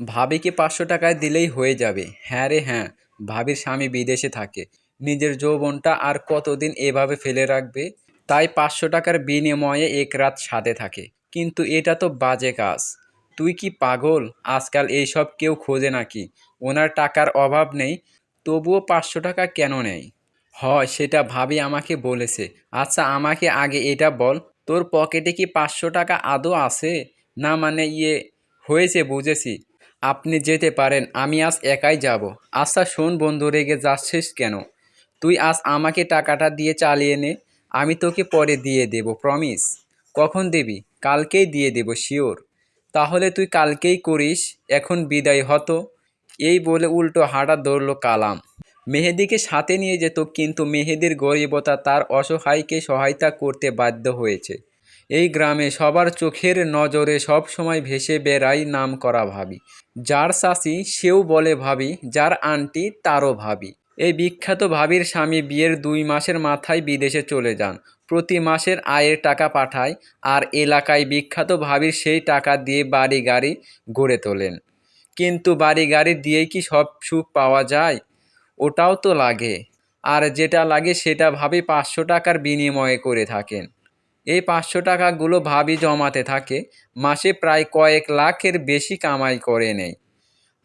ভাবিকে পাঁচশো টাকায় দিলেই হয়ে যাবে। হ্যাঁ রে হ্যাঁ ভাবির স্বামী বিদেশে থাকে। নিজের যৌবনটা আর কতদিন এভাবে ফেলে রাখবে? তাই পাঁচশো টাকার বিনিময়ে এক রাত সাথে থাকে। কিন্তু এটা তো বাজে কাজ। তুই কি পাগল? আজকাল এইসব কেউ খোঁজে নাকি? ওনার টাকার অভাব নেই, তবুও পাঁচশো টাকা কেন নেয় হয়, সেটা ভাবি আমাকে বলেছে। আচ্ছা আমাকে আগে এটা বল, তোর পকেটে কি পাঁচশো টাকা আদৌ আছে? না মানে ইয়ে হয়েছে, বুঝেছি। আপনি যেতে পারেন, আমি আজ একাই যাব। আচ্ছা শোন বন্ধু, রেগে যাচ্ছিস কেন? তুই আজ আমাকে টাকাটা দিয়ে চালিয়ে নে, আমি তোকে পরে দিয়ে দেব প্রমিস কখন দিবি? কালকেই দিয়ে দেব শিওর তাহলে তুই কালকেই করিস, এখন বিদায় হতো এই বলে উল্টো হাঁটা ধরল কালাম। মেহেদিকে সাথে নিয়ে যেত, কিন্তু মেহেদির গরিবতা তার অসহায়কে সহায়তা করতে বাধ্য হয়েছে। এই গ্রামে সবার চোখের নজরে সব সময় ভেসে বেড়াই নাম করা ভাবি। যার চাষি সেও বলে ভাবি, যার আন্টি তারও ভাবি। এই বিখ্যাত ভাবির স্বামী বিয়ের দুই মাসের মাথায় বিদেশে চলে যান। প্রতি মাসের আয়ের টাকা পাঠায় আর এলাকায় বিখ্যাত ভাবির সেই টাকা দিয়ে বাড়ি গাড়ি গড়ে তোলেন। কিন্তু বাড়ি গাড়ি দিয়েই কি সব সুখ পাওয়া যায়? ওটাও তো লাগে। আর যেটা লাগে সেটা ভাবি পাঁচশো টাকার বিনিময়ে করে থাকেন। এই পাঁচশো টাকাগুলো ভাবি জমাতে থাকে। মাসে প্রায় কয়েক লাখের বেশি কামাই করে নেয়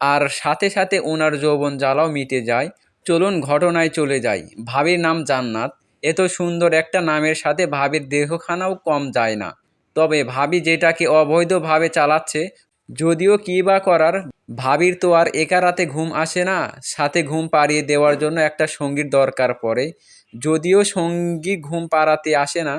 আর সাথে সাথে ওনার যৌবন জ্বালাও মিটে যায়। চলুন ঘটনায় চলে যাই। ভাবির নাম জান্নাত। এত সুন্দর একটা নামের সাথে ভাবির দেহখানাও কম যায় না। তবে ভাবি যেটাকে অবৈধভাবে চালাচ্ছে, যদিও কী বা করার, ভাবির তো আর একা রাতে ঘুম আসে না। সাথে ঘুম পাড়িয়ে দেওয়ার জন্য একটা সঙ্গীর দরকার পড়ে। যদিও সঙ্গী ঘুম পাড়াতে আসে না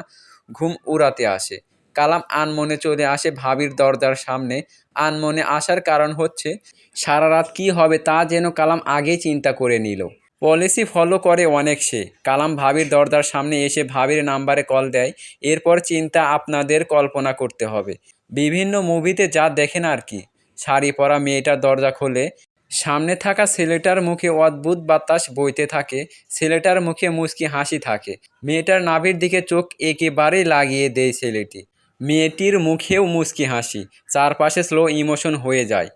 ঘুম উড়াতে আসে। কালাম আনমনে চলে আসে ভাবির দরজার সামনে। আনমনে আসার কারণ হচ্ছে, সারা রাত কী হবে তা যেন কালাম আগেই চিন্তা করে নিল। পলিসি ফলো করে অনেক সে। কালাম ভাবির দরজার সামনে এসে ভাবির নাম্বারে কল দেয়। এরপর চিন্তা আপনাদের কল্পনা করতে হবে। বিভিন্ন মুভিতে যা দেখেন আর কি। শাড়ি পরা মেয়েটার দরজা খোলে সামনে থাকা ছেলেটার মুখে অদ্ভুত বাতাস বইতে থাকে, ছেলেটার মুখে মুচকি হাসি থাকে। মেয়েটার নাভির দিকে চোখ একেবারেই লাগিয়ে দেয় ছেলেটি। মেয়েটির মুখেও মুচকি হাসি, চারপাশে স্লো ইমোশন হয়ে যায়।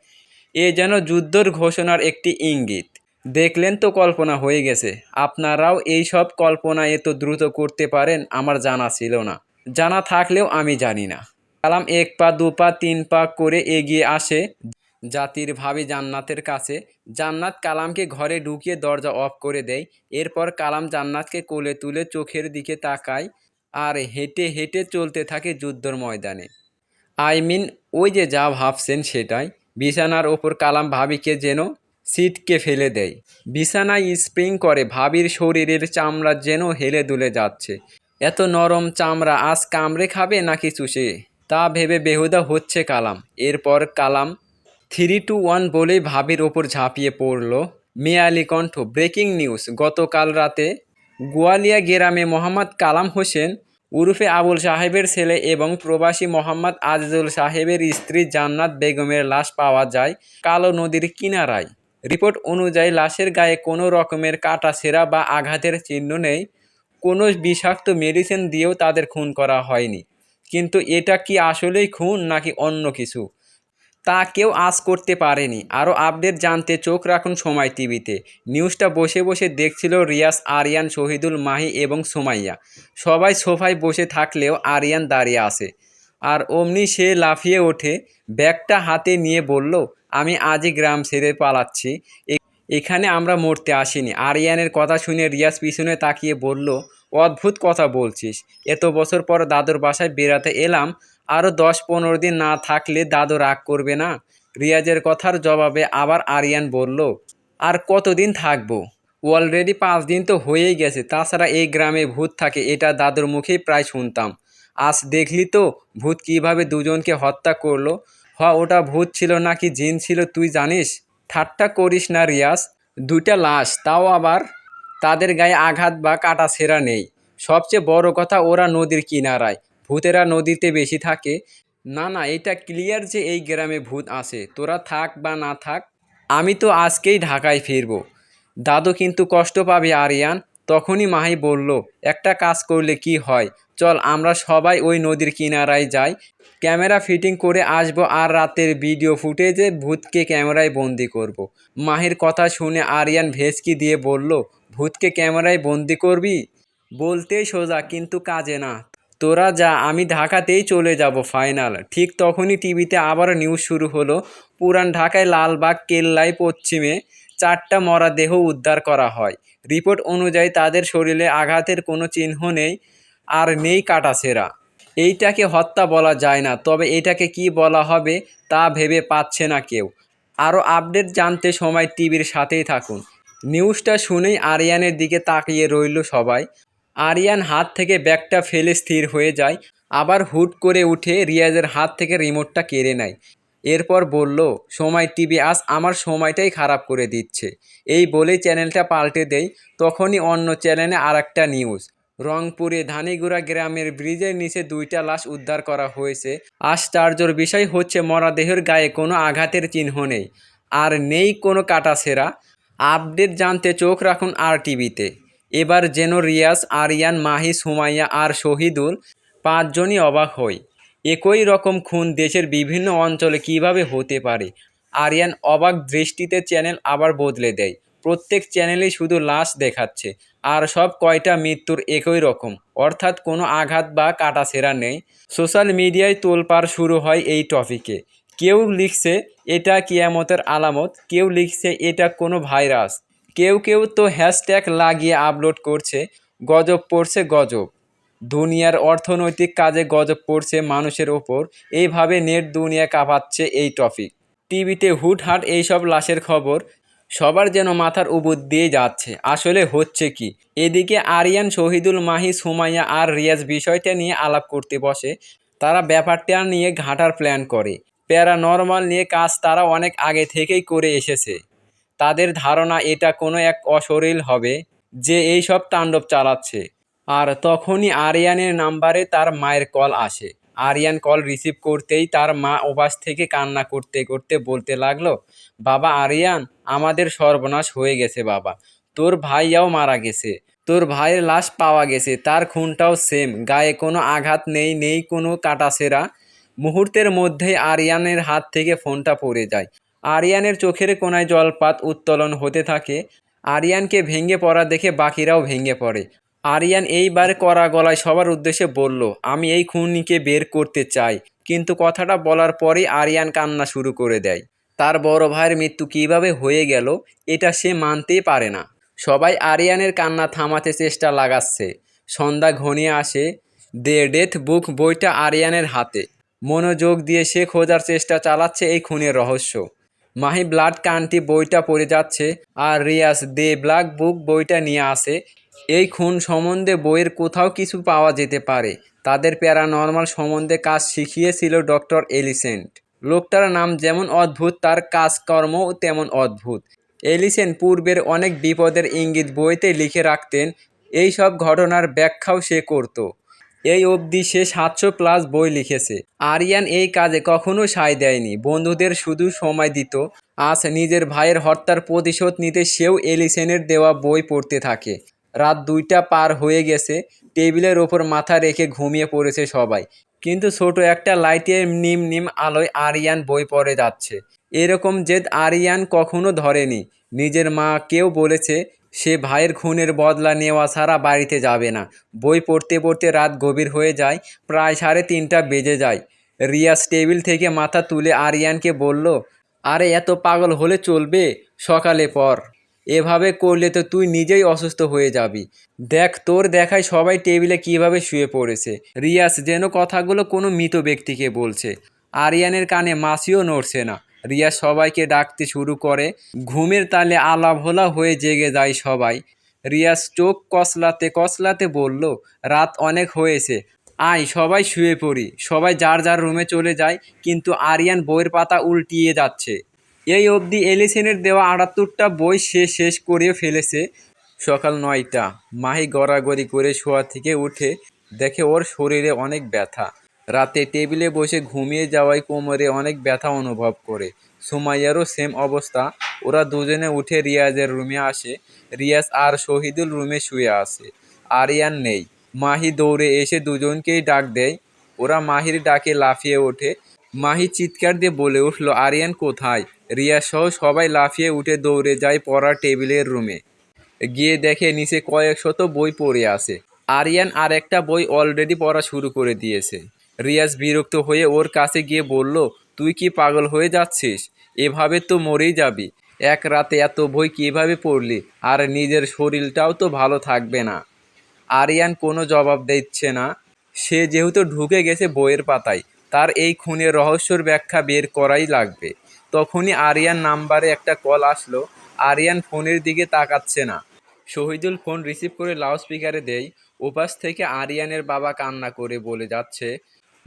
এ যেন যুদ্ধর ঘোষণার একটি ইঙ্গিত। দেখলেন তো কল্পনা হয়ে গেছে, আপনারাও এই সব কল্পনা এত দ্রুত করতে পারেন আমার জানা ছিল না। জানা থাকলেও আমি জানি না। কালাম এক পা, দু পা, তিন পা করে এগিয়ে আসে জাতির ভাবি জান্নাতের কাছে। জান্নাত কালামকে ঘরে ঢুকিয়ে দরজা অফ করে দেয়। এরপর কালাম জান্নাতকে কোলে তুলে চোখের দিকে তাকায় আর হেঁটে হেঁটে চলতে থাকে যুদ্ধর ময়দানে। আই মিন, ওই যে যা ভাবছেন সেটাই। বিছানার ওপর কালাম ভাবিকে যেন সিটকে ফেলে দেয়। বিছানায় স্প্রিং করে, ভাবির শরীরের চামড়া যেন হেলে দুলে যাচ্ছে। এত নরম চামড়া আজ কামড়ে খাবে নাকি চুষে? তা ভেবে বেহুদা হচ্ছে কালাম। এরপর কালাম থ্রি টু ওয়ান বলেই ভাবির ওপর ঝাঁপিয়ে পড়ল মেয়ালি কণ্ঠ ব্রেকিং নিউজ, গতকাল রাতে গোয়ালিয়া গেরামে মোহাম্মদ কালাম হোসেন উরুফে আবুল সাহেবের ছেলে এবং প্রবাসী মোহাম্মদ আজিজুল সাহেবের স্ত্রী জান্নাত বেগমের লাশ পাওয়া যায় কালো নদীর কিনারায়। রিপোর্ট অনুযায়ী লাশের গায়ে কোনো রকমের কাটা সেরা বা আঘাতের চিহ্ন নেই, কোনো বিষাক্ত মেডিসিন দিয়েও তাদের খুন করা হয়নি। কিন্তু এটা কি আসলেই খুন নাকি অন্য কিছু? তা কেউ আজ করতে পারেনি। আরও আপডেট জানতে চোখ রাখুন সময় টিভিতে। নিউজটা বসে বসে দেখছিল রিয়াস আরিয়ান, শহীদুল, মাহি এবং সোমাইয়া। সবাই সোফায় বসে থাকলেও আরিয়ান দাঁড়িয়ে আসে আর অমনি সে লাফিয়ে ওঠে, ব্যাগটা হাতে নিয়ে বলল, আমি আজই গ্রাম ছেড়ে পালাচ্ছি। এখানে আমরা মরতে আসিনি। আরিয়ানের কথা শুনে রিয়াজ পিছনে তাকিয়ে বলল, অদ্ভুত কথা বলছিস। এত বছর পর দাদুর বাসায় বেড়াতে এলাম আরও দশ পনেরো দিন না থাকলে দাদু রাগ করবে না? রিয়াজের কথার জবাবে আবার আরিয়ান বলল, আর কতদিন থাকব? অলরেডি পাঁচ দিন তো হয়েই গেছে। তাছাড়া এই গ্রামে ভূত থাকে, এটা দাদুর মুখেই প্রায় শুনতাম। আজ দেখলি তো, ভূত কীভাবে দুজনকে হত্যা করল? হ, ওটা ভূত ছিল নাকি জিন ছিল, তুই জানিস? ঠাট্টা করিস না রিয়াজ, দুইটা লাশ, তাও আবার তাদের গায়ে আঘাত বা কাটা ছেঁড়া নেই। সবচেয়ে বড় কথা, ওরা নদীর কিনারায়। ভূতেরা নদীতে বেশি থাকে। না না, এটা ক্লিয়ার যে এই গ্রামে ভূত আছে। তোরা থাক বা না থাক, আমি তো আজকেই ঢাকায় ফিরবো। দাদু কিন্তু কষ্ট পাবে, আরিয়ান। তখনই মাহি বলল, একটা কাজ করলে কি হয়? চল, আমরা সবাই ওই নদীর কিনারায় যাই। ক্যামেরা ফিটিং করে আসব আর রাতের ভিডিও ফুটেজে ভূতকে ক্যামেরায় বন্দি করব। মাহির কথা শুনে আরিয়ান ভেসকি দিয়ে বলল, ভূতকে ক্যামেরায় বন্দি করবি? বলতেই সোজা, কিন্তু কাজে না। তোরা যা, আমি ঢাকাতেই চলে যাব ফাইনাল। ঠিক তখনই টিভিতে আবার নিউজ শুরু হলো। পুরান ঢাকায় লালবাগ, কেল্লায় পশ্চিমে চারটা মরা দেহ উদ্ধার করা হয়। রিপোর্ট অনুযায়ী তাদের শরীরে আঘাতের কোনো চিহ্ন নেই, আর নেই কাটাছেঁড়া এইটাকে হত্যা বলা যায় না, তবে এটাকে কি বলা হবে তা ভেবে পাচ্ছে না কেউ। আরও আপডেট জানতে সময় টিভির সাথেই থাকুন। নিউজটা শুনেই আরিয়ানের দিকে তাকিয়ে রইল সবাই। আরিয়ান হাত থেকে ব্যাগটা ফেলে স্থির হয়ে যায়, আবার হুট করে উঠে রিয়াজের হাত থেকে রিমোটটা কেড়ে নেয়। এরপর বলল, সময়, টিভি, আজ আমার সময়টাই খারাপ করে দিচ্ছে। এই বলেই চ্যানেলটা পাল্টে দেয় তখনই অন্য চ্যানেলে আর একটা নিউজ। রংপুরে ধানিগুড়া গ্রামের ব্রিজের নিচে দুইটা লাশ উদ্ধার করা হয়েছে। আশ্চর্যর বিষয় হচ্ছে, মরাদেহের গায়ে কোনো আঘাতের চিহ্ন নেই। আর নেই কোনো কাটাছেঁড়া আপডেট জানতে চোখ রাখুন আর টিভিতে। এবার যেন রিয়াজ, আরিয়ান মাহি সুমাইয়া আর শহীদুল পাঁচজনই অবাক হয় একই রকম খুন দেশের বিভিন্ন অঞ্চলে কীভাবে হতে পারে? আরিয়ান অবাক দৃষ্টিতে চ্যানেল আবার বদলে দেয়। প্রত্যেক চ্যানেলেই শুধু লাশ দেখাচ্ছে, আর সব কয়টা মৃত্যুর একই রকম। অর্থাৎ কোনো আঘাত বা কাটাছেঁড়া নেই। সোশ্যাল মিডিয়ায় তোলপাড় শুরু হয় এই টপিকে। কেউ লিখছে, এটা কিয়ামতের আলামত। কেউ লিখছে, এটা কোনো ভাইরাস। কেউ কেউ তো হ্যাশট্যাগ লাগিয়ে আপলোড করছে, গজব পড়ছে গজব। দুনিয়ার অর্থনৈতিক কাজে গজব পড়ছে মানুষের ওপর, এইভাবে নেট দুনিয়া কাঁপাচ্ছে এই টপিক টিভিতে হুটহাট এইসব লাশের খবর, সবার যেন মাথার উবুদ দিয়ে যাচ্ছে। আসলে হচ্ছে কি? এদিকে আরিয়ান, শহীদুল, মাহি, সুমাইয়া আর রিয়াজ বিষয়টা নিয়ে আলাপ করতে বসে, তারা ব্যাপারটা নিয়ে ঘাটার প্ল্যান করে। প্যারা প্যারানর্মাল নিয়ে কাজ তারা অনেক আগে থেকেই করে এসেছে। তাদের ধারণা এটা কোনো এক অশরীল হবে যে এই সব তাণ্ডব চালাচ্ছে। আর তখনই আরিয়ানের নাম্বারে তার মায়ের কল আসে। আরিয়ান কল রিসিভ করতেই তার মা ওপাশ থেকে কান্না করতে করতে বলতে লাগল, বাবা আরিয়ান, আমাদের সর্বনাশ হয়ে গেছে বাবা। তোর ভাইয়াও মারা গেছে। তোর ভাইয়ের লাশ পাওয়া গেছে। তার খুনটাও সেম গায়ে কোনো আঘাত নেই নেই কোনো কাটাছেঁড়া মুহূর্তের মধ্যেই আরিয়ানের হাত থেকে ফোনটা পড়ে যায়। আরিয়ানের চোখের কোনায় জলপাত উত্তোলন হতে থাকে। আরিয়ানকে ভেঙে পড়া দেখে বাকিরাও ভেঙে পড়ে। আরিয়ান এইবার করা গলায় সবার উদ্দেশ্যে বলল, আমি এই খুনিকে বের করতে চাই। কিন্তু কথাটা বলার পরেই আরিয়ান কান্না শুরু করে দেয়। তার বড় ভাইয়ের মৃত্যু কীভাবে হয়ে গেল, এটা সে মানতেই পারে না। সবাই আরিয়ানের কান্না থামাতে চেষ্টা লাগাচ্ছে। সন্ধ্যা ঘনিয়ে আসে দে ডেথ বুক বইটা আরিয়ানের হাতে। মনোযোগ দিয়ে সে খোঁজার চেষ্টা চালাচ্ছে এই খুনের রহস্য। মাহি ব্লাড কান্টি বইটা পড়ে যাচ্ছে আর রিয়াজ দে ব্ল্যাক বুক বইটা নিয়ে আসে। এই খুন সম্বন্ধে বইয়ের কোথাও কিছু পাওয়া যেতে পারে। তাদের প্যারানর্মাল সম্বন্ধে কাজ শিখিয়েছিল ডক্টর এলিসেন্ট। লোকটার নাম যেমন অদ্ভুত, তার কাজকর্মও তেমন অদ্ভুত। এলিসেন পূর্বের অনেক বিপদের ইঙ্গিত বইতে লিখে রাখতেন এই সব ঘটনার ব্যাখ্যাও সে করত। এই অবধি সে সাতশো প্লাস বই লিখেছে। আরিয়ান এই কাজে কখনো সায় দেয়নি। বন্ধুদের শুধু সময় দিত। আজ নিজের ভাইয়ের হত্যার প্রতিশোধ নিতে সেও এলিসেনের দেওয়া বই পড়তে থাকে। রাত দুইটা পার হয়ে গেছে। টেবিলের ওপর মাথা রেখে ঘুমিয়ে পড়েছে সবাই। কিন্তু ছোট একটা লাইটের নিম নিম আলোয় আরিয়ান বই পড়ে যাচ্ছে। এরকম জেদ আরিয়ান কখনো ধরেনি। নিজের মাকেও বলেছে সে ভাইয়ের খুনের বদলা নেওয়া ছাড়া বাড়িতে যাবে না। বই পড়তে পড়তে রাত গভীর হয়ে যায়, প্রায় সাড়ে তিনটা বেজে যায়। রিয়াজ টেবিল থেকে মাথা তুলে আরিয়ানকে বলল, আরে, এত পাগল হলে চলবে? সকালে পর। এভাবে করলে তো তুই নিজেই অসুস্থ হয়ে যাবি। দেখ, তোর দেখায় সবাই টেবিলে কীভাবে শুয়ে পড়েছে। রিয়াস যেন কথাগুলো কোনো মৃত ব্যক্তিকে বলছে। আরিয়ানের কানে মাসিও নড়ছে না। রিয়াজ সবাইকে ডাকতে শুরু করে। ঘুমের তালে আলাভোলা হয়ে জেগে যায় সবাই। রিয়াজ চোখ কসলাতে কসলাতে বলল, রাত অনেক হয়েছে। আয়, সবাই শুয়ে পড়ি। সবাই যার যার রুমে চলে যায়, কিন্তু আরিয়ান বইয়ের পাতা উল্টিয়ে যাচ্ছে। এই অবধি এলিসেনের দেওয়া আটাত্তরটা বই সে শেষ করে ফেলেছে। সকাল নয়টা। মাহি গড়াগড়ি করে শোয়া থেকে উঠে দেখে ওর শরীরে অনেক ব্যথা। রাতে টেবিলে বসে ঘুমিয়ে যাওয়ায় কোমরে অনেক ব্যথা অনুভব করে। সুমাইয়ারও সেম অবস্থা। ওরা দুজনে উঠে রিয়াজের রুমে আসে। রিয়াজ আর শহীদুল রুমে শুয়ে আসে আরিয়ান নেই। মাহি দৌড়ে এসে দুজনকেই ডাক দেয়। ওরা মাহির ডাকে লাফিয়ে ওঠে। মাহি চিৎকার দিয়ে বলে উঠল, আরিয়ান কোথায়? রিয়া সহ সবাই লাফিয়ে উঠে দৌড়ে যায় পড়ার টেবিলের রুমে। গিয়ে দেখে নিচে কয়েক শত বই পড়ে আছে। আরিয়ান আর একটা বই অলরেডি পড়া শুরু করে দিয়েছে। রিয়াজ বিরক্ত হয়ে ওর কাছে গিয়ে বলল, তুই কি পাগল হয়ে যাচ্ছিস? এভাবে তো মরেই যাবি। এক রাতে এত বই কীভাবে পড়লি? আর নিজের শরীরটাও তো ভালো থাকবে না। আরিয়ান কোনো জবাব দিচ্ছে না। সে যেহেতু ঢুকে গেছে বইয়ের পাতায়, তার এই খুনের রহস্যর ব্যাখ্যা বের করাই লাগবে। তখনই আরিয়ান নাম্বারে একটা কল আসলো। আরিয়ান ফোনের দিকে তাকাচ্ছে না। শহীদুল ফোন রিসিভ করে লাউডস্পিকারে দেয়, ওপাশ থেকে আরিয়ানের বাবা কান্না করে বলে যাচ্ছে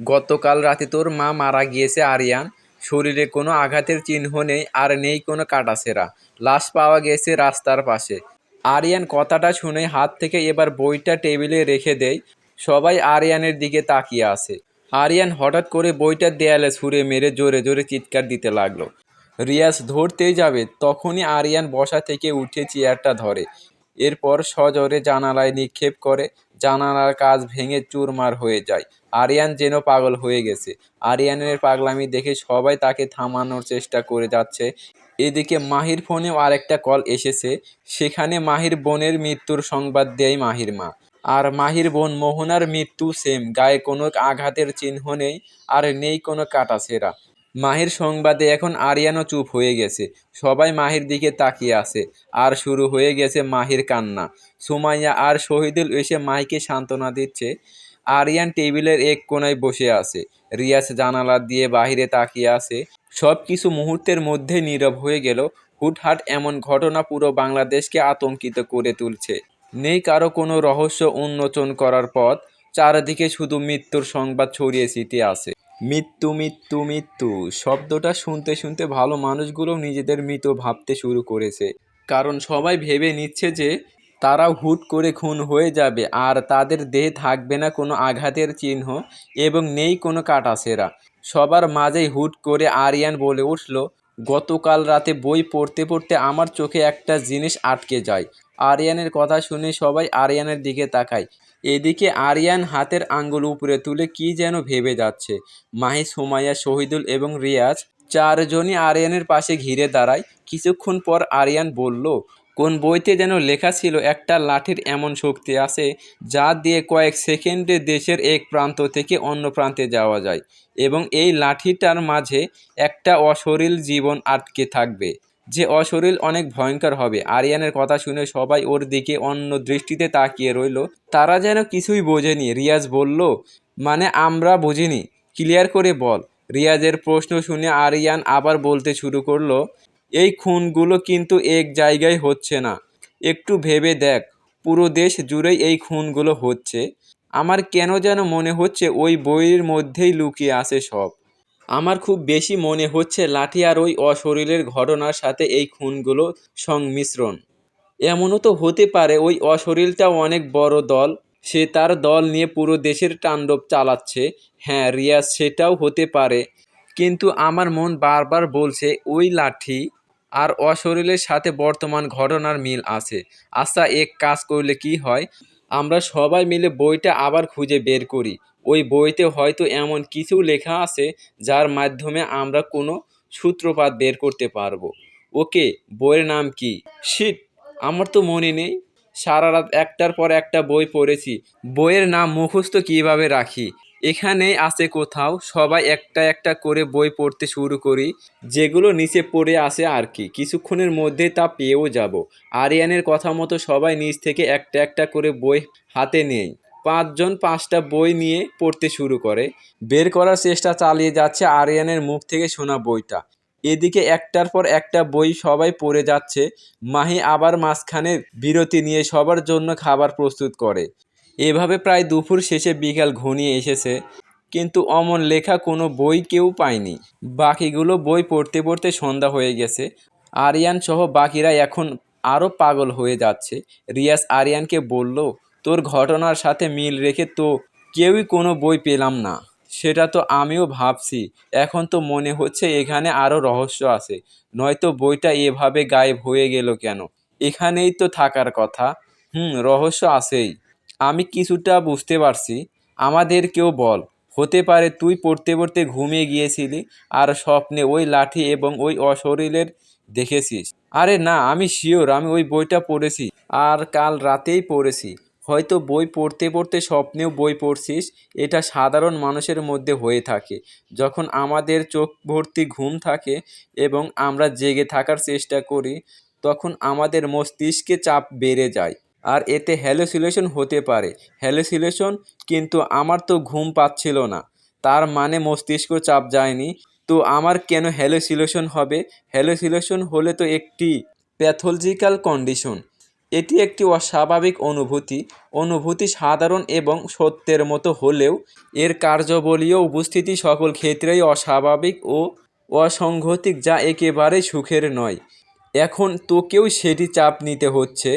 গতকাল রাতে তোর মা মারা গিয়েছে, আরিয়ান। শরীরে কোনো আঘাতের চিহ্ন নেই আর নেই কোনো কাটাছেঁড়া। লাশ পাওয়া গেছে রাস্তার পাশে। আরিয়ান কথাটা শুনে হাত থেকে এবার বইটা টেবিলে রেখে দেয়। সবাই আরিয়ানের দিকে তাকিয়ে আছে। আরিয়ান হঠাৎ করে বইটা দেয়ালে ছুঁড়ে মেরে জোরে জোরে চিৎকার দিতে লাগল। রিয়াজ ধরতেই যাবে, তখনই আরিয়ান বসা থেকে উঠে চেয়ারটা ধরে। এরপর সজোরে জানালায় নিক্ষেপ করে জানালার কাজ ভেঙে চুরমার হয়ে যায়। আরিয়ান যেন পাগল হয়ে গেছে। আরিয়ানের পাগলামি দেখে সবাই তাকে থামানোর চেষ্টা করে যাচ্ছে। এদিকে মাহির ফোনেও আরেকটা কল এসেছে। সেখানে মাহির বোনের মৃত্যুর সংবাদ দেয় মাহির মা। আর মাহির বোন মোহনার মৃত্যু সেম। গায়ে কোনো আঘাতের চিহ্ন নেই, আর নেই কোনো কাটাছেঁড়া মাহির সংবাদে এখন আরিয়ানও চুপ হয়ে গেছে। সবাই মাহির দিকে তাকিয়ে আছে। আর শুরু হয়ে গেছে মাহির কান্না। সুমাইয়া আর শহীদুল এসে মাহিকে সান্ত্বনা দিচ্ছে। আরিয়ান টেবিলের এক কোণায় বসে আছে। রিয়াজ জানালা দিয়ে বাহিরে তাকিয়ে আছে। সব কিছু মুহূর্তের মধ্যে নীরব হয়ে গেল। হুটহাট এমন ঘটনা পুরো বাংলাদেশকে আতঙ্কিত করে তুলছে। নেই কারও কোনো রহস্য উন্মোচন করার পথ। চারিদিকে শুধু মৃত্যুর সংবাদ ছড়িয়ে ছিটিয়ে আছে। মৃত্যু মৃত্যু মৃত্যু শব্দটা শুনতে শুনতে ভালো মানুষগুলো নিজেদের মৃত ভাবতে শুরু করেছে। কারণ সবাই ভেবে নিচ্ছে যে তারা হুট করে খুন হয়ে যাবে আর তাদের দেহে থাকবে না কোনো আঘাতের চিহ্ন এবং নেই কোনো কাটাছেঁড়া সবার মাঝেই হুট করে আরিয়ান বলে উঠল, গতকাল রাতে বই পড়তে পড়তে আমার চোখে একটা জিনিস আটকে যায়। আরিয়ানের কথা শুনে সবাই আরিয়ানের দিকে তাকায়। এদিকে আরিয়ান হাতের আঙ্গুল উপরে তুলে কি যেন ভেবে যাচ্ছে। মাহি সুমাইয়া শহীদুল এবং রিয়াজ চারজনই আরিয়ানের পাশে ঘিরে দাঁড়ায়। কিছুক্ষণ পর আরিয়ান বলল, কোন বইতে যেন লেখা ছিল একটা লাঠির এমন শক্তি আছে যা দিয়ে কয়েক সেকেন্ডে দেশের এক প্রান্ত থেকে অন্য প্রান্তে যাওয়া যায় এবং এই লাঠিটার মাঝে একটা অশরীল জীবন আটকে থাকবে। যে অশরীল অনেক ভয়ঙ্কর হবে। আরিয়ানের কথা শুনে সবাই ওর দিকে অন্য দৃষ্টিতে তাকিয়ে রইল। তারা যেন কিছুই বোঝেনি, রিয়াজ বলল মানে আমরা বুঝিনি। ক্লিয়ার করে বল। রিয়াজের প্রশ্ন শুনে আরিয়ান আবার বলতে শুরু করল, এই খুনগুলো কিন্তু এক জায়গায় হচ্ছে না। একটু ভেবে দেখ, পুরো দেশ জুড়েই এই খুনগুলো হচ্ছে। আমার কেন যেন মনে হচ্ছে ওই বইয়ের মধ্যেই লুকিয়ে আছে সব। আমার খুব বেশি মনে হচ্ছে লাঠি আর ওই অশরীরের ঘটনার সাথে এই খুনগুলো সংমিশ্রণ। এমনও তো হতে পারে ওই অশরীরটাও অনেক বড় দল, সে তার দল নিয়ে পুরো দেশের তাণ্ডব চালাচ্ছে। হ্যাঁ রিয়াজ, সেটাও হতে পারে। কিন্তু আমার মন বারবার বলছে ওই লাঠি আর অশরীরের সাথে বর্তমান ঘটনার মিল আছে। আচ্ছা এক কাজ করলে কি হয়? আমরা সবাই মিলে বইটা আবার খুঁজে বের করি। ওই বইতে হয়তো এমন কিছু লেখা আছে যার মাধ্যমে আমরা কোনো সূত্রপাত বের করতে পারব। ওকে, বইয়ের নাম কি? শিট, আমার তো মনে নেই। সারা রাত একটার পর একটা বই পড়েছি। বইয়ের নাম মুখস্থ কীভাবে রাখি? এখানেই আছে কোথাও, সবাই একটা একটা করে বই পড়তে শুরু করি। যেগুলো নিচে পড়ে আসে আর কি। কিছুক্ষণের মধ্যে তা পেয়েও যাব। আরিয়ানের কথা মতো সবাই নিচ থেকে একটা একটা করে বই হাতে নেই পাঁচজন পাঁচটা বই নিয়ে পড়তে শুরু করে। বের করার চেষ্টা চালিয়ে যাচ্ছে আরিয়ানের মুখ থেকে শোনা বইটা। এদিকে একটার পর একটা বই সবাই পড়ে যাচ্ছে। মাহি আবার মাঝখানে বিরতি নিয়ে সবার জন্য খাবার প্রস্তুত করে। এভাবে প্রায় দুপুর শেষে বিকাল ঘনিয়ে এসেছে। কিন্তু অমন লেখা কোনো বই কেউ পায়নি। বাকিগুলো বই পড়তে পড়তে সন্ধ্যা হয়ে গেছে। আরিয়ান সহ বাকিরা এখন আরও পাগল হয়ে যাচ্ছে। রিয়াজ আরিয়ানকে বলল তোর ঘটনার সাথে মিল রেখে তো কেউই কোনো বই পেলাম না। সেটা তো আমিও ভাবছি। এখন তো মনে হচ্ছে এখানে আরও রহস্য আছে। নয়তো বইটা এভাবে গায়েব হয়ে গেল কেন? এখানেই তো থাকার কথা। হুম, রহস্য আছেই। আমি কিছুটা বুঝতে পারছি। আমাদের কেউ বল। হতে পারে তুই পড়তে পড়তে ঘুমিয়ে গিয়েছিলি আর স্বপ্নে ওই লাঠি এবং ওই অশরীরের দেখেছিস। আরে না, আমি শিওর আমি ওই বইটা পড়েছি আর কাল রাতেই পড়েছি। হয়তো বই পড়তে পড়তে স্বপ্নেও বই পড়ছিস, এটা সাধারণ মানুষের মধ্যে হয়ে থাকে। যখন আমাদের চোখ ভর্তি ঘুম থাকে এবং আমরা জেগে থাকার চেষ্টা করি, তখন আমাদের মস্তিষ্কে চাপ বেড়ে যায়। আর এতে হ্যালোসিলেশন হতে পারে। হ্যালোসিলেশন কিন্তু আমার তো ঘুম পাচ্ছিল না। তার মানে মস্তিষ্ক চাপ যায়নি। তো আমার কেন হ্যালোসিলেশন হবে? হ্যালোসিলেশন হলে তো একটি প্যাথোলজিক্যাল কন্ডিশন এটি একটি অস্বাভাবিক অনুভূতি অনুভূতি সাধারণ এবং সত্যের মতো হলেও এর কার্যবলীয় উপস্থিতি সকল ক্ষেত্রেই অস্বাভাবিক ও অসংগতিক যা একেবারেই সুখের নয়। এখন তোকেও সেটি চাপ নিতে হচ্ছে।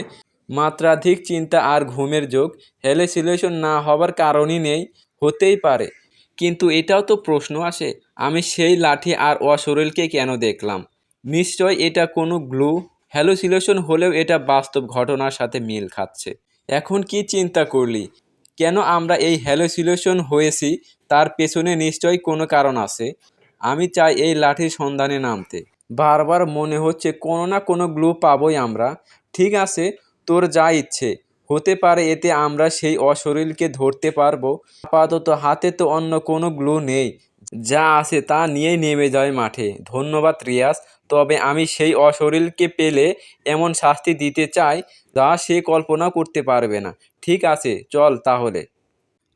মাত্রাধিক চিন্তা আর ঘুমের যোগ হ্যালোসিলেশন না হবার কারণই নেই, হতেই পারে। কিন্তু এটাও তো প্রশ্ন আসে, আমি সেই লাঠি আর অশরীরকে কেন দেখলাম? নিশ্চয় এটা কোনো গ্লু হ্যালোসিলেশন হলেও এটা বাস্তব ঘটনার সাথে মিল খাচ্ছে। এখন কি চিন্তা করলি? কেন আমরা এই হ্যালোসিলেশন হয়েছি, তার পেছনে নিশ্চয়ই কোনো কারণ আছে? আমি চাই এই লাঠির সন্ধানে নামতে। বারবার মনে হচ্ছে কোনো না কোনো গ্লু পাবোই আমরা। ঠিক আছে, তোর যা ইচ্ছে। হতে পারে এতে আমরা সেই অশরীরকে ধরতে পারব। আপাতত হাতে তো অন্য কোনো গ্লু নেই। যা আছে তা নিয়েই নেমে যায় মাঠে। ধন্যবাদ, রিয়াজ। তবে আমি সেই অশরীরকে পেলে এমন শাস্তি দিতে চাই যা সে কল্পনা করতে পারবে না। ঠিক আছে, চল তাহলে।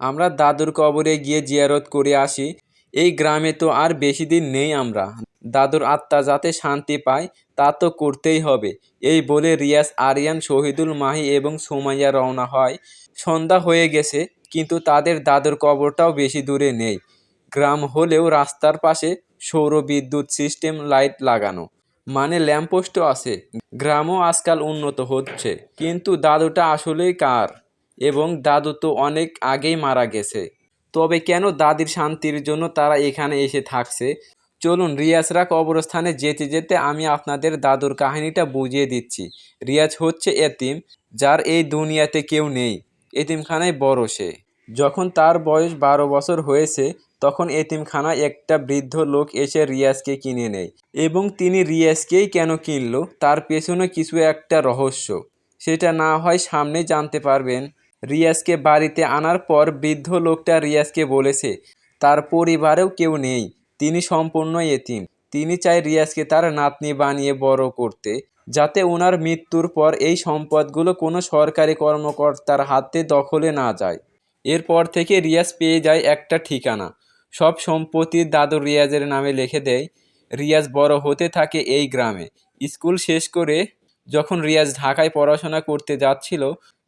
আমরা দাদুর কবরে গিয়ে জিয়ারত করে আসি। এই গ্রামে তো আর বেশি দিন নেই আমরা। দাদুর আত্মা যাতে শান্তি পায়, তা তো করতেই হবে। এই বলে রিয়াজ, আরিয়ান, শহীদুল মাহি এবং সোমাইয়া রওনা হয়। সন্ধ্যা হয়ে গেছে, কিন্তু তাদের দাদুর কবরটাও বেশি দূরে নেই। গ্রাম হলেও রাস্তার পাশে সৌর বিদ্যুৎ সিস্টেম লাইট লাগানো। মানে ল্যাম্পপোস্টও আছে। গ্রামও আজকাল উন্নত হচ্ছে। কিন্তু দাদুটা আসলেই কার? এবং দাদু তো অনেক আগেই মারা গেছে। তবে কেন দাদির শান্তির জন্য তারা এখানে এসে থাকছে? চলুন রিয়াজরা কবরস্থানে যেতে যেতে আমি আপনাদের দাদুর কাহিনীটা বুঝিয়ে দিচ্ছি। রিয়াজ হচ্ছে এতিম, যার এই দুনিয়াতে কেউ নেই। এতিমখানায় বড় সে। যখন তার বয়স বারো বছর হয়েছে তখন এতিমখানায় একটা বৃদ্ধ লোক এসে রিয়াজকে কিনে নেয় এবং তিনি রিয়াজকেই কেন কিনল, তার পেছনে কিছু একটা রহস্য। সেটা না হয় সামনে জানতে পারবেন। রিয়াজকে বাড়িতে আনার পর বৃদ্ধ লোকটা রিয়াজকে বলেছে, তার পরিবারেও কেউ নেই, তিনি সম্পূর্ণ এতিম। তিনি চায় রিয়াজকে তার নাতনি বানিয়ে বড় করতে, যাতে ওনার মৃত্যুর পর এই সম্পদগুলো কোনো সরকারি কর্মকর্তার হাতে দখলে না যায়। এরপর থেকে রিয়াজ পেয়ে যায় একটা ঠিকানা। সব সম্পত্তি দাদু রিয়াজের নামে লিখে দেয়, রিয়াজ বড় হতে থাকে এই গ্রামে। স্কুল শেষ করে যখন রিয়াজ ঢাকায় পড়াশোনা করতে যাচ্ছিল,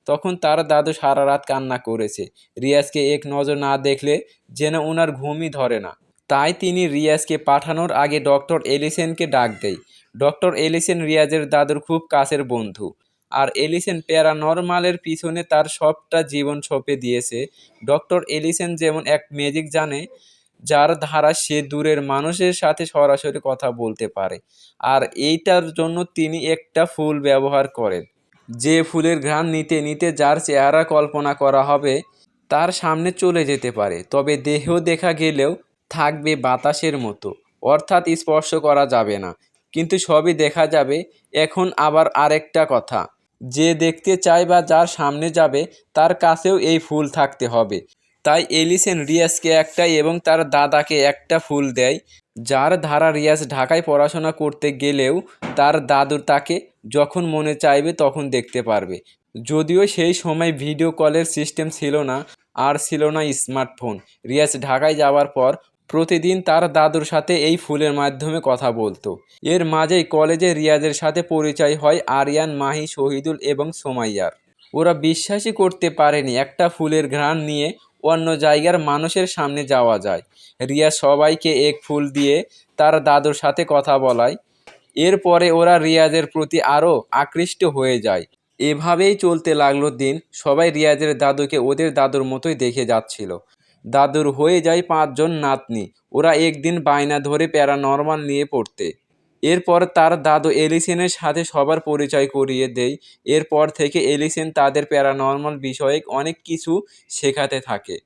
তখন তার দাদু সারা রাত কান্না করেছে। রিয়াজকে এক নজর না দেখলে যেন ওনার ঘুমই ধরে না। তাই তিনি রিয়াজকে পাঠানোর আগে ডক্টর এলিসেনকে ডাক দেয়। ডক্টর এলিসেন রিয়াজের দাদুর খুব কাছের বন্ধু। আর এলিসেন প্যারানর্মালের পিছনে তার সবটা জীবন ছপে দিয়েছে। ডক্টর এলিসেন যেমন এক ম্যাজিক জানে, যার ধারা সে দূরের মানুষের সাথে সরাসরি কথা বলতে পারে। আর এইটার জন্য তিনি একটা ফুল ব্যবহার করেন। যে ফুলের ঘ্রাণ নিতে নিতে যার চেহারা কল্পনা করা হবে, তার সামনে চলে যেতে পারে। তবে দেহ দেখা গেলেও থাকবে বাতাসের মতো। অর্থাৎ স্পর্শ করা যাবে না। কিন্তু সবই দেখা যাবে। এখন আবার আরেকটা কথা। যে দেখতে চায় বা যার সামনে যাবে, তার কাছেও এই ফুল থাকতে হবে। তাই এলিসেন রিয়াজকে একটা এবং তার দাদাকে একটা ফুল দেয়। যার ধারা রিয়াজ ঢাকায় পড়াশোনা করতে গেলেও তার দাদু তাকে যখন মনে চাইবে তখন দেখতে পারবে। যদিও সেই সময় ভিডিও কলের সিস্টেম ছিল না, আর ছিল না স্মার্টফোন। রিয়াজ ঢাকায় যাওয়ার পর প্রতিদিন তার দাদুর সাথে এই ফুলের মাধ্যমে কথা বলতো। এর মাঝেই কলেজে রিয়াজের সাথে পরিচয় হয় আরিয়ান, মাহি, শহীদুল এবং সোমাইয়ার। ওরা বিশ্বাসই করতে পারেনি একটা ফুলের ঘ্রাণ নিয়ে অন্য জায়গার মানুষের সামনে যাওয়া যায়। রিয়া সবাইকে এক ফুল দিয়ে তার দাদুর সাথে কথা বলায়। এরপরে ওরা রিয়াজের প্রতি আরও আকৃষ্ট হয়ে যায়। এভাবেই চলতে লাগল দিন। সবাই রিয়াজের দাদুকে ওদের দাদুর মতোই দেখে যাচ্ছিল। দাদুর হয়ে যায় পাঁচজন নাতনি। ওরা একদিন বায়না ধরে প্যারানর্মাল নিয়ে পড়তে। এরপর তার দাদু এলিসেনের সাথে সবার পরিচয় করিয়ে দেয়। এরপর থেকে এলিসেন তাদের প্যারানর্মাল বিষয়ে অনেক কিছু শেখাতে থাকে।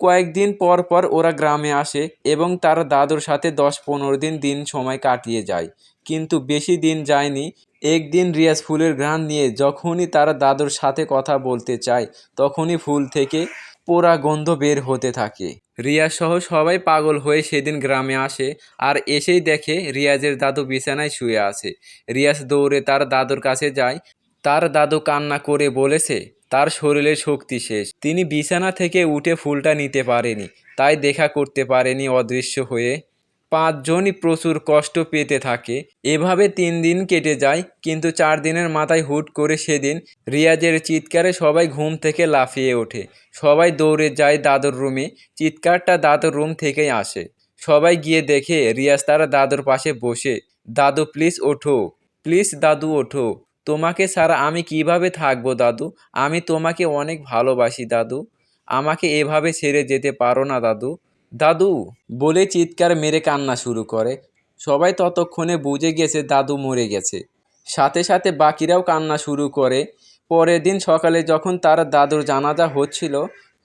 কয়েকদিন পর পর ওরা গ্রামে আসে এবং তার দাদুর সাথে দশ পনেরো দিন দিন সময় কাটিয়ে যায়। কিন্তু বেশি দিন যায়নি। একদিন রিয়াজ ফুলের ঘ্রাণ নিয়ে যখনই তার দাদুর সাথে কথা বলতে চায়, তখনই ফুল থেকে পোড়া গন্ধ বের হতে থাকে। রিয়াজ সহ সবাই পাগল হয়ে সেদিন গ্রামে আসে আর এসেই দেখে রিয়াজের দাদু বিছানায় শুয়ে আছে। রিয়াজ দৌড়ে তার দাদুর কাছে যায়। তার দাদু কান্না করে বলেছে, তার শরীরের শক্তি শেষ। তিনি বিছানা থেকে উঠে ফুলটা নিতে পারেনি, তাই দেখা করতে পারেনি অদৃশ্য হয়ে। পাঁচজনই প্রচুর কষ্ট পেতে থাকে। এভাবে তিন দিন কেটে যায়, কিন্তু চার দিনের মাথায় হুট করে সেদিন রিয়াজের চিৎকারে সবাই ঘুম থেকে লাফিয়ে ওঠে। সবাই দৌড়ে যায় দাদুর রুমে, চিৎকারটা দাদুর রুম থেকেই আসে। সবাই গিয়ে দেখে রিয়াজ তার দাদুর পাশে বসে। দাদু, প্লিজ ওঠো, প্লিজ দাদু ওঠো। তোমাকে ছাড়া আমি কীভাবে থাকব দাদু? আমি তোমাকে অনেক ভালোবাসি দাদু। আমাকে এভাবে ছেড়ে যেতে পারো না দাদু। দাদু, বলে চিৎকার মেরে কান্না শুরু করে। সবাই ততক্ষণে বুঝে গেছে দাদু মরে গেছে। সাথে সাথে বাকিরাও কান্না শুরু করে। পরের দিন সকালে যখন তার দাদুর জানাজা হচ্ছিল,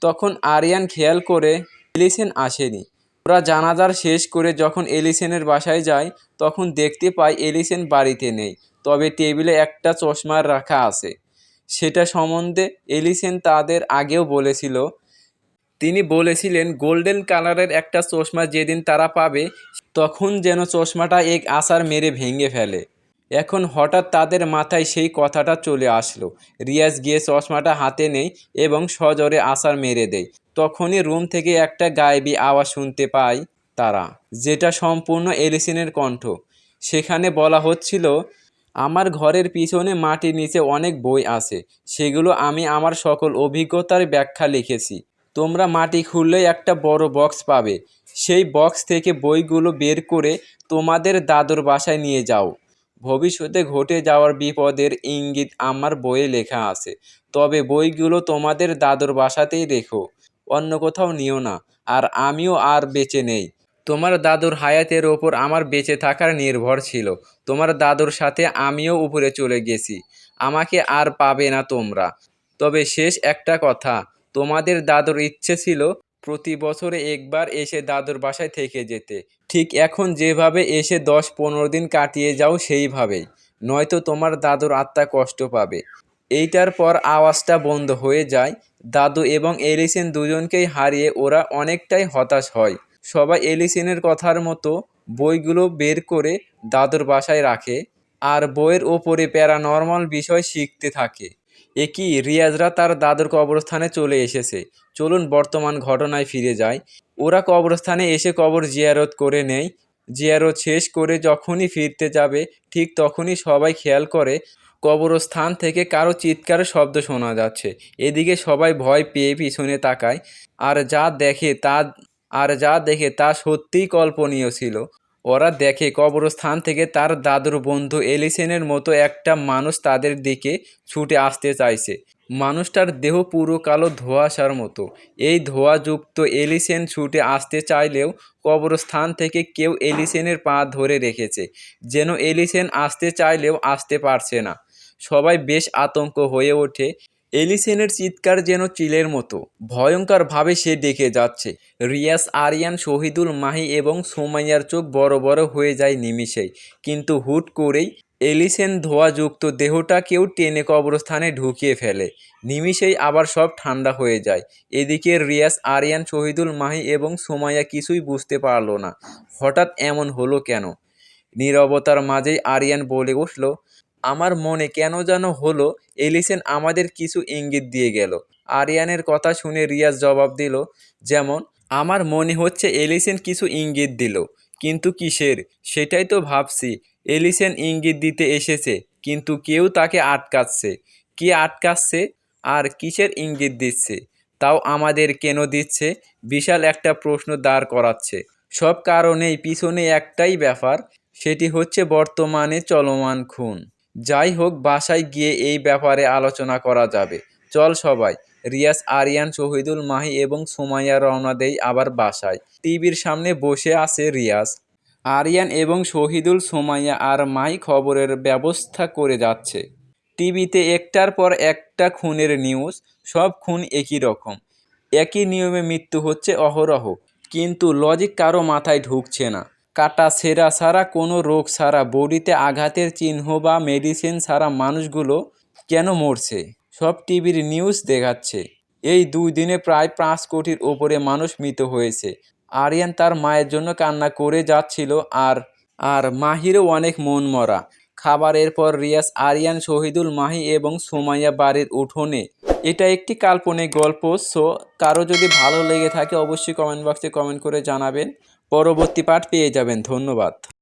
তখন আরিয়ান খেয়াল করে এলিসেন আসেনি। ওরা জানাজার শেষ করে যখন এলিসেনের বাসায় যায়, তখন দেখতে পায় এলিসেন বাড়িতে নেই, তবে টেবিলে একটা চশমার রাখা আছে। সেটা সম্বন্ধে এলিসেন তাদের আগেও বলেছিল তিনি বলেছিলেন, গোল্ডেন কালারের একটা চশমা যেদিন তারা পাবে, তখন যেন চশমাটা এক আসার মেরে ভেঙে ফেলে। এখন হঠাৎ তাদের মাথায় সেই কথাটা চলে আসলো। রিয়াজ গিয়ে চশমাটা হাতে নেই এবং সজোরে আসার মেরে দেয়। তখনই রুম থেকে একটা গায়েবী আওয়াজ শুনতে পায় তারা, যেটা সম্পূর্ণ এলিসিনের কণ্ঠ। সেখানে বলা হচ্ছিল, আমার ঘরের পিছনে মাটির নিচে অনেক বই আছে। সেগুলো আমি আমার সকল অভিজ্ঞতার ব্যাখ্যা লিখেছি। তোমরা মাটি খুললেই একটা বড় বক্স পাবে। সেই বক্স থেকে বইগুলো বের করে তোমাদের দাদুর বাসায় নিয়ে যাও। ভবিষ্যতে ঘটে যাওয়ার বিপদের ইঙ্গিত আমার বইয়ে লেখা আছে। তবে বইগুলো তোমাদের দাদুর বাসাতেই রেখো। অন্য কোথাও নিও না, আর আমিও আর বেঁচে নেই। তোমার দাদুর হায়াতের ওপর আমার বেঁচে থাকার নির্ভর ছিল। তোমার দাদুর সাথে আমিও উপরে চলে গেছি। আমাকে আর পাবে না তোমরা। তবে শেষ একটা কথা তোমাদের দাদুর ইচ্ছে ছিল প্রতি বছরে একবার এসে দাদুর বাসায় থেকে যেতে। ঠিক এখন যেভাবে এসে দশ পনেরো দিন কাটিয়ে যাও সেইভাবেই। নয়তো তোমার দাদুর আত্মা কষ্ট পাবে। এইটার পর আওয়াজটা বন্ধ হয়ে যায়। দাদু এবং এলিসেন দুজনকেই হারিয়ে ওরা অনেকটাই হতাশ হয়। সবাই এলিসেনের কথার মতো বইগুলো বের করে দাদুর বাসায় রাখে। আর বইয়ের ওপরে প্যারানর্মাল বিষয় শিখতে থাকে। একই রিয়াজরা তার দাদুর কবরস্থানে চলে এসেছে। চলুন বর্তমান ঘটনায় ফিরে যায় ওরা কবরস্থানে এসে কবর জিয়ারত করে নেয়। জিয়ারত শেষ করে যখনই ফিরতে যাবে, ঠিক তখনই সবাই খেয়াল করে, কবরস্থান থেকে কারও চিৎকার শব্দ শোনা যাচ্ছে। এদিকে সবাই ভয় পেয়ে পিছনে তাকায়। আর যা দেখে তা, আর যা দেখে তা সত্যিই কল্পনীয় ছিল। ওরা দেখে কবরস্থান থেকে তার দাদুর বন্ধু এলিসেনের মতো একটা মানুষ তাদের দিকে ছুটে আসতে চাইছে। মানুষটার দেহ পুরো কালো ধোঁয়াশার মতো। এই ধোঁয়াযুক্ত এলিসেন ছুটে আসতে চাইলেও কবরস্থান থেকে কেউ এলিসেনের পা ধরে রেখেছে, যেন এলিসেন আসতে চাইলেও আসতে পারছে না। সবাই বেশ আতঙ্ক হয়ে ওঠে। এলিসেনের চিৎকার যেন চিলের মতো। ভয়ঙ্করভাবে সে ডেকে যাচ্ছে। রিয়াস, আরিয়ান, শহীদুল, মাহি এবং সোমাইয়ার চোখ বড় বড় হয়ে যায় নিমিষেই কিন্তু হুট করেই এলিসেন ধোঁয়াযুক্ত দেহটাকেও টেনে কবরস্থানে ঢুকিয়ে ফেলে। নিমিষেই আবার সব ঠান্ডা হয়ে যায়। এদিকে রিয়াস, আরিয়ান, শহীদুল, মাহি এবং সোমাইয়া কিছুই বুঝতে পারল না। হঠাৎ এমন হলো কেন? নীরবতার মাঝেই আরিয়ান বলে উঠল আমার মনে কেন যেন হলো, এলিসেন আমাদের কিছু ইঙ্গিত দিয়ে গেল। আরিয়ানের কথা শুনে রিয়াজ জবাব দিল, যেমন, আমার মনে হচ্ছে এলিসেন কিছু ইঙ্গিত দিল, কিন্তু কিসের? সেটাই তো ভাবছি। এলিসেন ইঙ্গিত দিতে এসেছে, কিন্তু কেউ তাকে আটকাচ্ছে। কে আটকাচ্ছে? আর কিসের ইঙ্গিত দিচ্ছে? তাও আমাদের কেন দিচ্ছে? বিশাল একটা প্রশ্ন দাঁড় করাচ্ছে। সব কারণেই পিছনে একটাই ব্যাপার, সেটি হচ্ছে বর্তমানে চলমান খুন। যাই হোক, বাসায় গিয়ে এই ব্যাপারে আলোচনা করা যাবে। চল সবাই। রিয়াজ, আরিয়ান, শহীদুল, মাহি এবং সুমাইয়া রওনা দেয় আবার বাসায়। টিভির সামনে বসে আছে রিয়াজ। আরিয়ান এবং শহীদুল, সুমাইয়া আর মাই খবরের ব্যবস্থা করে যাচ্ছে। টিভিতে একটার পর একটা খুনের নিউজ, সব খুন একই রকম। একই নিয়মে মৃত্যু হচ্ছে অহরহ, কিন্তু লজিক কারও মাথায় ঢুকছে না। কাটা, সেরা ছাড়া কোনো রোগ ছাড়া বডিতে আঘাতের চিহ্ন বা মেডিসিন ছাড়া মানুষগুলো কেন মরছে? সব টিভির নিউজ দেখাচ্ছে। এই দুই দিনে প্রায় পাঁচ কোটির ওপরে মানুষ মৃত হয়েছে। আরিয়ান তার মায়ের জন্য কান্না করে যাচ্ছিল আর আর মাহিরও অনেক মন মরা। খাবারের পর রিয়াজ, আরিয়ান, শহীদুল, মাহি এবং সোমাইয়া বাড়ির উঠোনে। এটা একটি কাল্পনিক গল্প সো কারও যদি ভালো লেগে থাকে অবশ্যই কমেন্ট বক্সে কমেন্ট করে জানাবেন। পরবর্তী পাঠ পেয়ে যাবেন ধন্যবাদ।